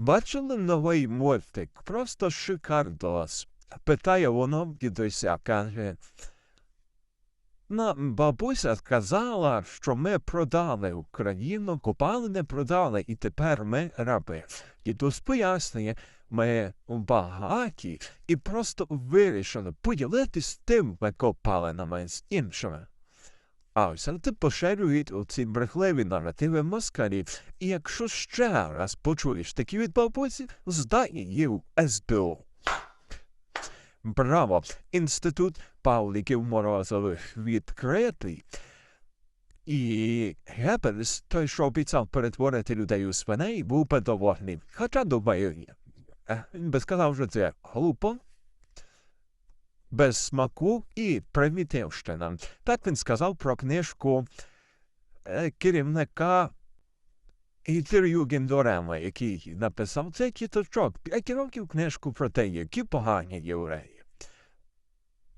Бачили новий мультик? Просто шикардос. Питає воно дідуся, каже. Нам бабуся сказала, що ми продали Україну, купали не продали, і тепер ми раби. Дідусь пояснює, ми багаті і просто вирішили поділитись тим викопалинами з іншими. А ось ти поширюють оці брехливі наративи москалів, і якщо ще раз почуєш такі від бабусі, здай її в СБУ. Браво! Інститут Павліків Морозових відкритий. І Геббельс, той, що обіцяв перетворити людей у свиней, був задоволений. Хоча думаю, він би сказав, що це глупо, без смаку і примітивщина. Так він сказав про книжку е, керівника інтерв'ю Гендорема, який написав цей кіточок, п'ять років книжку про те, які погані євреї.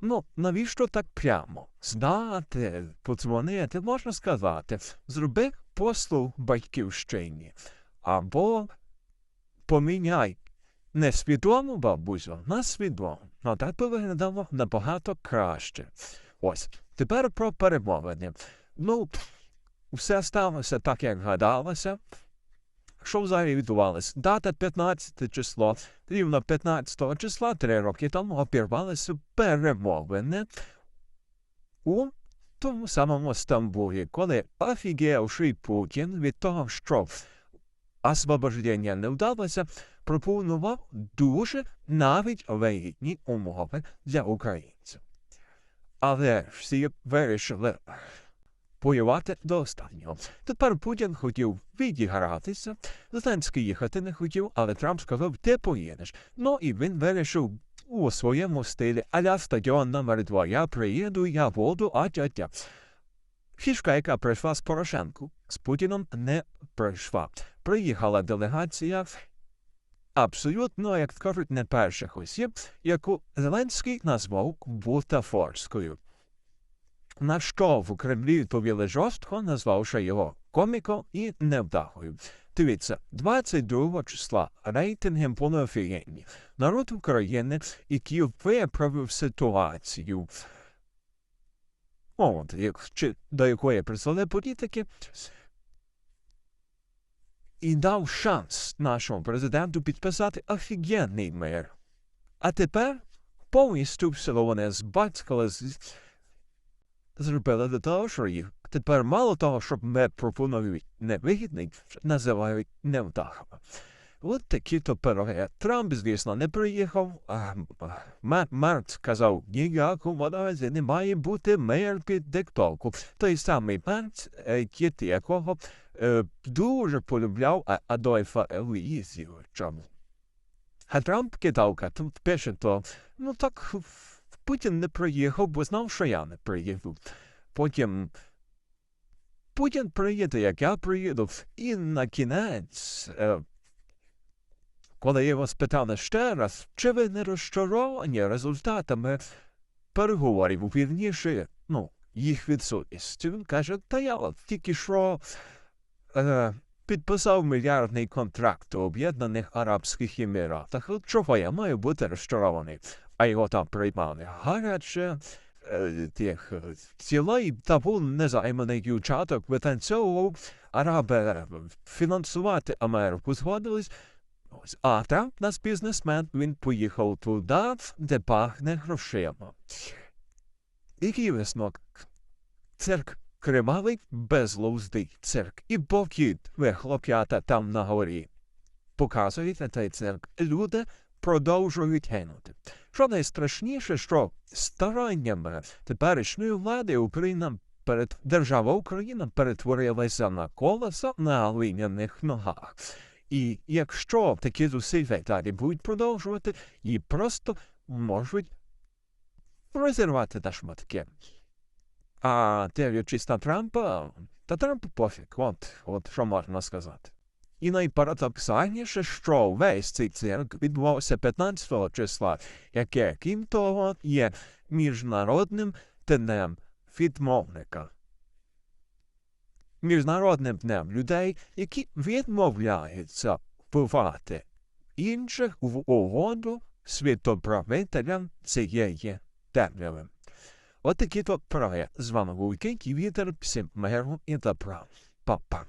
Ну, навіщо так прямо? Знати, подзвонити, можна сказати, зроби послуг батьківщині. Або поміняй несвідому бабусю на свідому. Ну, так би виглядало набагато краще. Ось, тепер про перемовини. Ну, все сталося так, як гадалося. Що взагалі відбувалося? Дата 15 число, рівно 15 числа, три роки тому обірвалися перемовини у тому самому Стамбулі, коли офігівший Путін від того, що освобождення не вдалося, пропонував дуже навіть вигідні умови для українців. Але всі вирішили воювати до останнього. Тепер Путін хотів відігратися, Зеленський їхати не хотів, але Трамп сказав, ти поїдеш. Ну і він вирішив у своєму стилі аля стадіон номер 2 Я приїду, я буду, а тя-тя. Фішка, яка прийшла з Порошенку, з Путіном не прийшла. Приїхала делегація абсолютно, як кажуть, не перших осіб, яку Зеленський назвав бутафорською. На що в Кремлі відповіли жорстко, назвавши його коміком і невдахою. Дивіться, 22 числа рейтинги були офігенні. Народ України, який виправив ситуацію, от, як, чи, до якої призвели політики, і дав шанс нашому президенту підписати офігенний мир. А тепер повністю все вони збацькали зробили до того, що їх тепер мало того, щоб мед пропонують невигідний, називають невдахами. От такі то пироги. Трамп, звісно, не приїхав. А Март сказав, ніякому разі не має бути мир під диктовку. Той самий Март, кіт якого е, дуже полюбляв Адольфа Елізійовича. А Трамп кидавка, тут пише то, ну так Путін не приїхав, бо знав, що я не приїду. Потім Путін приїде, як я приїду, і на кінець, е, коли його спитали ще раз, чи ви не розчаровані результатами переговорів, вірніше, ну, їх відсутністю, він каже, та я от тільки що е, підписав мільярдний контракт у Об'єднаних Арабських Еміратах. Чого я маю бути розчарований? а його там приймали гаряче, е, тих е, цілий табун незайманий дівчаток витанцьовував, араби е, фінансувати Америку згодились. А Трамп нас бізнесмен, він поїхав туди, де пахне грошима. Який висновок? Цирк кремавий, безлуздий цирк. І покіт ви хлоп'ята там на горі. Показуєте цей цирк. Люди продовжують гинути. Що найстрашніше, що стараннями теперішньої влади Україна перед держава Україна перетворилася на колеса на глиняних ногах. І якщо такі зусилля далі будуть продовжувати, її просто можуть розірвати на шматки. А дивлячись на Трампа, та Трампу пофіг, от, от що можна сказати. І найпарадоксальніше, що весь цей цирк відбувався 15 числа, яке, крім того, є міжнародним днем відмовника. Міжнародним днем людей, які відмовляються вбивати інших в угоду світоправителям цієї темряви. От такі то проги. З вами був Кінь, і вітер, всім миру і добра. Па-па.